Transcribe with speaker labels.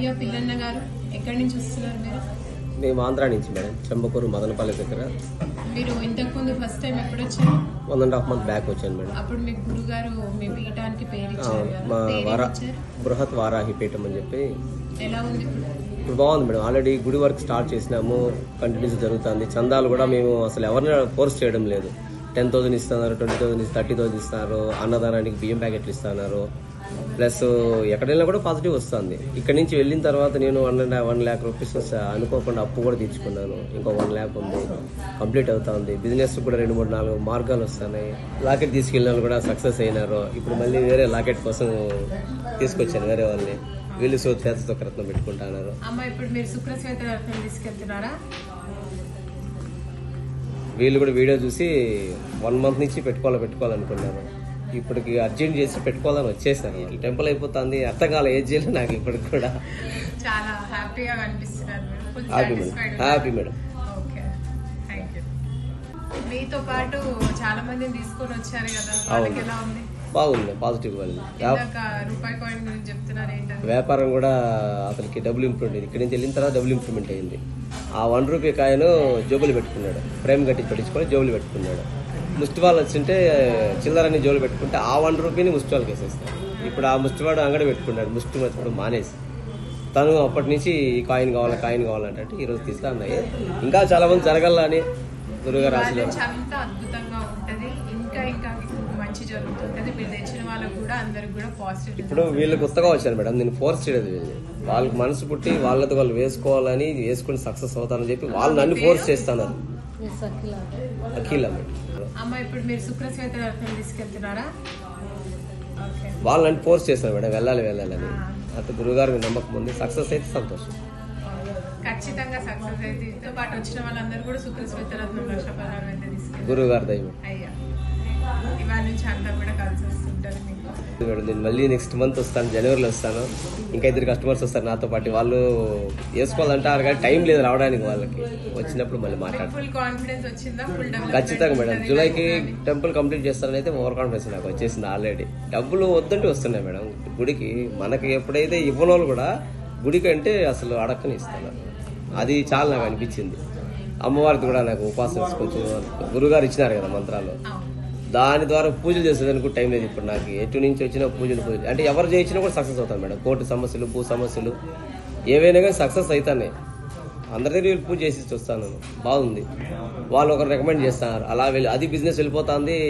Speaker 1: అయ్యా పిల్లన్న గారు ఎక్కడి నుంచి వస్తున్నారు మీరు?
Speaker 2: మేము ఆంధ్రా నుంచి మేడం చెంబకూరు మదనపల్లి దగ్గర.
Speaker 1: మీరు ఇంతకు ముందు ఫస్ట్ టైం ఎప్పుడు వచ్చారు?
Speaker 2: One and half month back వచ్చాను మేడం.
Speaker 1: అప్పుడు మీ గురుగారు మీ పీఠానికి పేరు ఇచ్చారు
Speaker 2: మా వారా బృహత్ వారాహి పీఠం అని చెప్పి.
Speaker 1: ఎలా ఉంది ఇప్పుడు?
Speaker 2: ఇప్పుడు బాగుంది మేడం. ఆల్రెడీ గుడి వర్క్ స్టార్ట్ చేసినాము కంటిన్యూస్ జరుగుతుంది. చందాలు కూడా మేము అసలు ఎవరిని ఫోర్స్ చేయడం లేదు. టెన్ థౌసండ్ ఇస్తున్నారు ట్వంటీ థౌసండ్ థర్టీ థౌసండ్ ఇస్తున్నారు అన్నదానానికి బియ్యం ప్యాకెట్లు ఇస్తున్నారు. ప్లస్ ఎక్కడైనా కూడా పాజిటివ్ వస్తుంది. ఇక్కడ నుంచి వెళ్ళిన తర్వాత నేను one and one lakh rupees అనుకోకుండా అప్పు కూడా తీర్చుకున్నాను ఇంకో వన్ ల్యాక్ ఉంది కంప్లీట్ అవుతుంది బిజినెస్ కూడా రెండు మూడు నాలుగు మార్గాలు వస్తున్నాయి. లాకెట్ తీసుకెళ్ళిన వాళ్ళు కూడా సక్సెస్ అయినారు. ఇప్పుడు మళ్ళీ వేరే లాకెట్ కోసం తీసుకొచ్చాను వేరే వాళ్ళని. వీళ్ళు సో చేతతో కరత్నం పెట్టుకుంటున్నారు
Speaker 1: అమ్మ ఇప్పుడు మీరు శుక్రశ్వేత తీసుకెళ్తున్నారా?
Speaker 2: వీళ్ళు కూడా వీడియో చూసి వన్ మంత్ నుంచి పెట్టుకోవాలి పెట్టుకోవాలనుకున్నారు. ఇప్పటికి అర్జెంట్ చేసి పెట్టుకోవాలని వచ్చేసారు. ఈ టెంపుల్ అయిపోతుంది అర్థం కాల ఏజ్ చేయాలి నాకు ఇప్పటికి కూడా.
Speaker 1: చాలా హ్యాపీగా
Speaker 2: హ్యాపీ మేడం. హ్యాపీ మేడం
Speaker 1: మీతో పాటు చాలా మందిని తీసుకొని వచ్చారు కదా. వాళ్ళకి ఎలా ఉంది?
Speaker 2: బాగుంది పాజిటివ్ వెళ్ళింది వ్యాపారం కూడా అతనికి డబుల్ ఇంప్రూవ్మెంట్ ఇక్కడి నుంచి వెళ్ళిన తర్వాత డబుల్ ఇంప్రూవ్మెంట్ అయింది. ఆ వన్ రూపీ కాయను జోబులు పెట్టుకున్నాడు. ఫ్రేమ్ కట్టి పెట్టించుకొని జోబులు పెట్టుకున్నాడు. ముష్టి వాళ్ళు వచ్చింటే చిల్లరని జోబులు పెట్టుకుంటే ఆ వన్ రూపీని ముష్టి వాళ్ళకి వేసేస్తాడు ఇప్పుడు ఆ ముష్టివాడు అంగడి పెట్టుకున్నాడు. ముష్టి మర్చిపోవడం మానేసి. తను అప్పటి నుంచి ఈ కాయిన్ కావాలి కాయిన్ కావాలంటే ఈరోజు తీస్తా అన్నాయి ఇంకా చాలా మంది జరగాలని గురుగారు
Speaker 1: వాళ్ళ మంచి జరుగుతుంటది మీరు తెచ్చిన వాళ్ళకు కూడా అందరికి కూడా పాజిటివ్
Speaker 2: ఇప్పుడు వీళ్ళు కొత్తగా వచ్చారు మేడం నేను ఫోర్స్ చేయలేదు వీళ్ళు. వాళ్ళకి మనసు పుట్టి వాళ్ళతో వాళ్ళు వేసుకోవాలని వేసుకుని సక్సెస్ అవుతారని చెప్పి వాళ్ళు నన్ను ఫోర్స్ చేస్తున్నారు. అఖిల
Speaker 1: అమ్మ ఇప్పుడు మీరు శుక్రశ్వేత తీసుకెళ్తున్నారా? ఓకే.
Speaker 2: వాళ్ళు నన్ను ఫోర్స్ చేస్తారు మేడం వెళ్ళాలి వెళ్ళాలని అటు గురుగారు నమ్మకం ఉంది సక్సెస్ అయితే సంతోషం.
Speaker 1: ఖచ్చితంగా సక్సెస్ అయితే. పాటు వచ్చిన వాళ్ళందరూ కూడా శుక్రశ్వేత రత్నం
Speaker 2: గురుగారు దైవం
Speaker 1: అయ్యా. ఇవాళ నుంచి అంతా కూడా కలిసి వస్తుంటారు మీకు.
Speaker 2: మేడం నేను మళ్ళీ నెక్స్ట్ మంత్ వస్తాను జనవరిలో వస్తాను. ఇంకా ఇద్దరు కస్టమర్స్ వస్తారు నాతో పాటు. వాళ్ళు వేసుకోవాలంటారు కానీ టైం లేదు రావడానికి వాళ్ళకి. వచ్చినప్పుడు మళ్ళీ మాట్లాడతాను
Speaker 1: ఫుల్ కాన్ఫిడెన్స్ వచ్చిందా? ఫుల్
Speaker 2: ఖచ్చితంగా మేడం. జూలైకి టెంపుల్ కంప్లీట్ చేస్తానని అయితే ఓవర్ కాన్ఫిడెన్స్ నాకు వచ్చేసింది ఆల్రెడీ డబ్బులు వద్దంటే వస్తున్నాయి మేడం. గుడికి మనకి ఎప్పుడైతే ఇవ్వని వాళ్ళు కూడా గుడికి అంటే అసలు అడక్కని ఇస్తున్నారు అది చాలా నాకు అనిపించింది. అమ్మవారికి కూడా నాకు ఉపాసన కొంచెం గురుగారు ఇచ్చినారు కదా మంత్రాలు దాని ద్వారా పూజలు చేసేదానికి టైం లేదు ఇప్పుడు నాకు. ఎటు నుంచి వచ్చిన పూజలు పూజలు. అంటే ఎవరు చేయించినా కూడా సక్సెస్ అవుతాను మేడం. కోర్టు సమస్యలు భూ సమస్యలు ఏవైనా కానీ సక్సెస్ అవుతానే అందరి దగ్గర వెళ్ళి పూజ చేసి వస్తాను. బాగుంది. వాళ్ళు ఒకరు రికమెండ్ చేస్తున్నారు అలా వెళ్ళి అది బిజినెస్ వెళ్ళిపోతుంది.